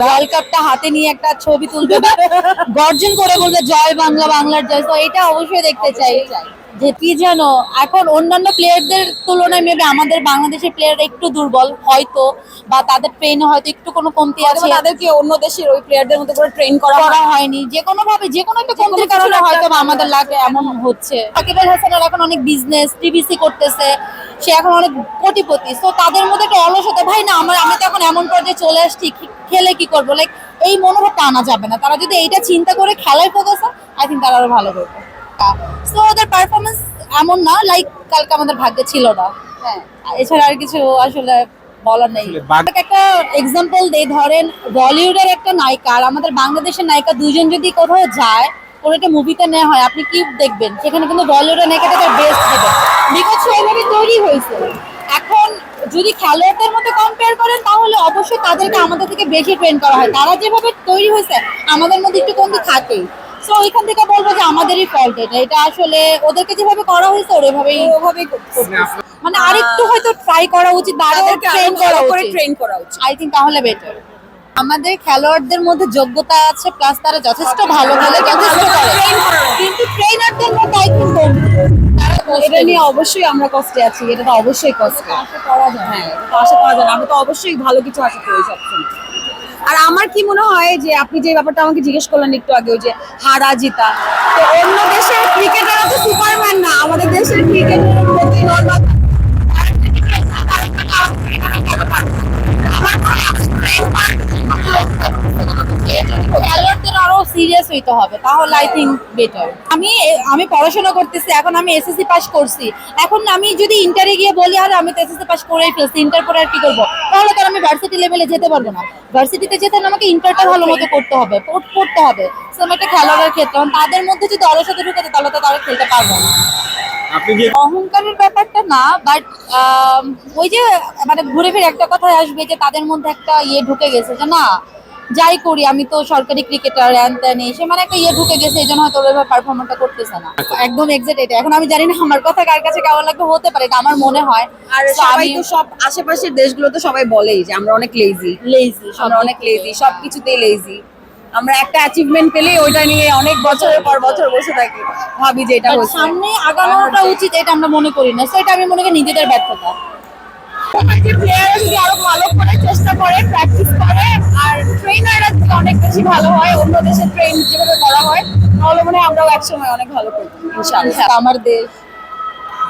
World কাপটা হাতে নিয়ে একটা ছবি তুলবে গর্জন করে বলবে জয় বাংলা, বাংলার জয়। তো এটা অবশ্যই দেখতে চাই। যে কি জানো এখন অন্যান্য প্লেয়ারদের তুলনায় মেবি আমাদের বাংলাদেশের প্লেয়ার একটু দুর্বল হয়তো বা তাদের ট্রেনে হয়তো একটু কোনো কমতি আছে। তাদেরকে অন্য দেশের ওই প্লেয়ারদের মতো করে ট্রেন করা হয়নি যে কোনো ভাবে যে কোনো একটা কমতির কারণে হয়তো আমাদের লাগে এমন হচ্ছে। সাকিব আল হাসানের এখন অনেক বিজনেস টিভিসি করতেছে সে এখন অনেক কোটিপতি তো তাদের মধ্যে একটা অলসতা ভাই না আমার আমি তো এখন এমন পর্যায়ে চলে আসছি খেলে কি করব? লাইক এই মনোভাবটা আনা যাবে না। তারা যদি এইটা চিন্তা করে খেলায় ফোকাস হয় আই থিঙ্ক তারা আরও ভালো করবে। সো ওদের পারফরমেন্স এমন না লাইক কালকে আমাদের ভাগ্যে ছিল না। হ্যাঁ। এছাড়া আর কিছু আসলে বলার নেই। একটা এক্সাম্পল দেই ধরেন বলিউডের একটা নায়িকা আর আমাদের বাংলাদেশের নায়িকা দুইজন যদি কোথাও যায় কোনো একটা মুভিতে নেওয়া হয় আপনি কি দেখবেন? সেখানে কিন্তু বলিউডের নায়িকাটা তার বেস্ট দেবে বিকজ ওইভাবে তৈরি হয়েছে। এখন যদি খেলোয়াড়দের মধ্যে কম্পেয়ার করেন তাহলে অবশ্যই তাদেরকে আমাদের থেকে বেশি ট্রেন করা হয়। তারা যেভাবে তৈরি হয়েছে আমাদের মধ্যে একটু কমতি থাকেই। ওইখান থেকে বলব যে আমাদেরই ফল্ট এটা। এটা আসলে ওদেরকে যেভাবে করা হয়েছে ওভাবেই করতে মানে আরেকটু হয়তো ট্রাই করা উচিত বা আরও ট্রেন করা করে উচিত। ট্রেন করা উচিত। আই থিঙ্ক তাহলে বেটার আমাদের খেলোয়াড়দের মধ্যে যোগ্যতা আছে প্লাস তারা যথেষ্ট ভালো খেলে যথেষ্ট করে কিন্তু ট্রেনারদের মধ্যে আই থিঙ্ক এটা নিয়ে অবশ্যই আমরা কষ্টে আছি এটা তো অবশ্যই কষ্ট। হ্যাঁ এটা তো আশা করা যায় না। আমরা তো অবশ্যই ভালো কিছু আশা করি সবসময় আমার কি মনে হয় যে আপনি যে ব্যাপারটা আমাকে জিজ্ঞেস করলেন একটু আগে, ওই যে হারা জিতা, তো অন্য দেশের ক্রিকেটাররা তো সুপারম্যান না, আমাদের দেশের ক্রিকেট সিরিয়াস হইতে হবে তাহলে আই থিঙ্ক বেটার আমি আমি পড়াশোনা করতেছি এখন আমি এসএসসি পাস করছি। এখন আমি যদি ইন্টারে গিয়ে বলি আর আমি তো এসএসসি পাস করেই ফেলছি ইন্টার পরে আর কি করব? তাহলে তো আমি ভার্সিটি লেভেলে যেতে পারব না। ভার্সিটিতে যেতে হলে আমাকে ইন্টারটা ভালো মতো করতে হবে পড়- পড়তে হবে। একটা খেলোয়াড়ের ক্ষেত্রে তাদের মধ্যে যদি অলসতা ঢুকে যায়, তাহলে তো তারা খেলতে পারবে না। অহংকারের ব্যাপারটা না বাট ওই যে মানে ঘুরে ফিরে একটা কথা আসবে যে তাদের মধ্যে একটা ইয়ে ঢুকে গেছে যে না যাই করি আমি তো সরকারি ক্রিকেটার ত্যান এসে মানে একটা ইয়ে ঢুকে গেছে এই জন্য হয়তো ওইভাবে পারফরমেন্সটা করতেছে না। একদম এক্সাক্ট এটা এখন আমি জানি না আমার কথা কার কাছে কেমন লাগবে হতে পারে এটা আমার মনে হয়। আর সবাই তো সব আশেপাশের দেশগুলো তো সবাই বলেই যে আমরা অনেক লেজি লেজি আমরা অনেক লেজি সব কিছুতেই লেজি আমরা একটা অ্যাচিভমেন্ট পেলে ওইটা নিয়ে অনেক বছরের পর বছর বসে থাকি ভাবি যে এটা হচ্ছে। সামনে আগানোটা উচিত এটা আমরা মনে করি না। সো এটা আমি মনে করি নিজেদের ব্যর্থতা। যে প্লেয়াররা যদি আরও ভালো করে করে প্র্যাকটিস করে আর ট্রেনাররা যদি অনেক বেশি ভালো হয় অন্য দেশের ট্রেন যেভাবে করা হয় তাহলে মনে হয় আমরাও একসময় অনেক ভালো করব ইনশাআল্লাহ। আমার দেশ।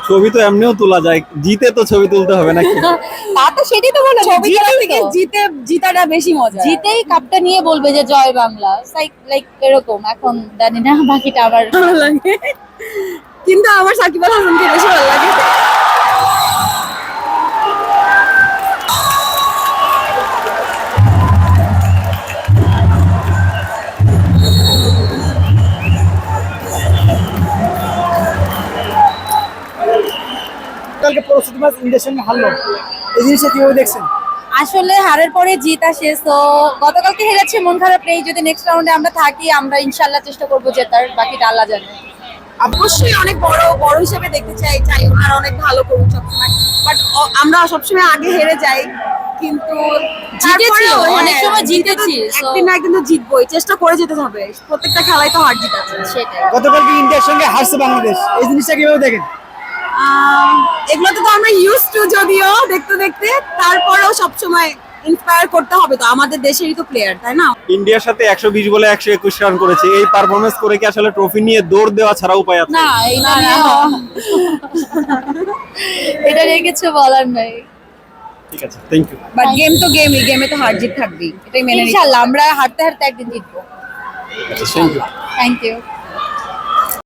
ছবি তো এমনিও তোলা যায় জিতে তো ছবি তুলতে হবে নাকি? তা তো সেটাই তো বলে ছবি তোলা থেকে জিতে জিতাটা বেশি মজা। জিতেই কাপটা নিয়ে বলবে যে জয় বাংলা লাইক লাইক এরকম এখন জানি না বাকিটা আবার ভালো লাগে। কিন্তু আমার সাকিব আল হাসানকে বেশি ভালো লাগে। কালকে প্রস্তুতি ম্যাচ ইন্ডিয়ার সঙ্গে হারলো। এই জিনিসটা কীভাবে দেখছেন? আসলে হারের পরে জিত আসে তো গতকালকে হেরেছে মন খারাপ নেই। যদি নেক্সট রাউন্ডে আমরা থাকি আমরা ইনশাল্লাহ চেষ্টা করব জেতার বাকিটা আল্লাহ জানে। অবশ্যই অনেক বড় বড় হিসেবে দেখতে চাই চাই ওনারা অনেক ভালো করুক সবসময় বাট আমরা সবসময় আগে হেরে যাই কিন্তু জিতেছি, অনেক হ্যাঁ, সময় জিতেছি, একদিন না একদিন তো জিতবোই চেষ্টা করে যেতে হবে। প্রত্যেকটা খেলায় তো হার জিত আছে সেটাই। গতকালকে ইন্ডিয়ার সঙ্গে হারছে বাংলাদেশ। এই জিনিসটা কীভাবে দেখেন? এগুলোতে তো আমরা ইউজ টু যদিও দেখতে দেখতে তারপরেও সবসময় ইন্সপায়ার করতে হবে তো আমাদের দেশেরই তো প্লেয়ার তাই না? ইন্ডিয়ার সাথে একশো বিশ বলে একশো একুশ রান করেছে। এই পারফরমেন্স করে কি আসলে ট্রফি নিয়ে দৌড় দেওয়া ছাড়া উপায় আছে? না এটা নিয়ে এটা নিয়ে কিছু বলার নাই। ঠিক আছে থ্যাংক ইউ বাট গেম তো গেমই গেমে তো হার জিত থাকবেই এটাই মেনে নিতে ইনশাল্লাহ আমরা হারতে হারতে একদিন জিতবো। Thank you thank you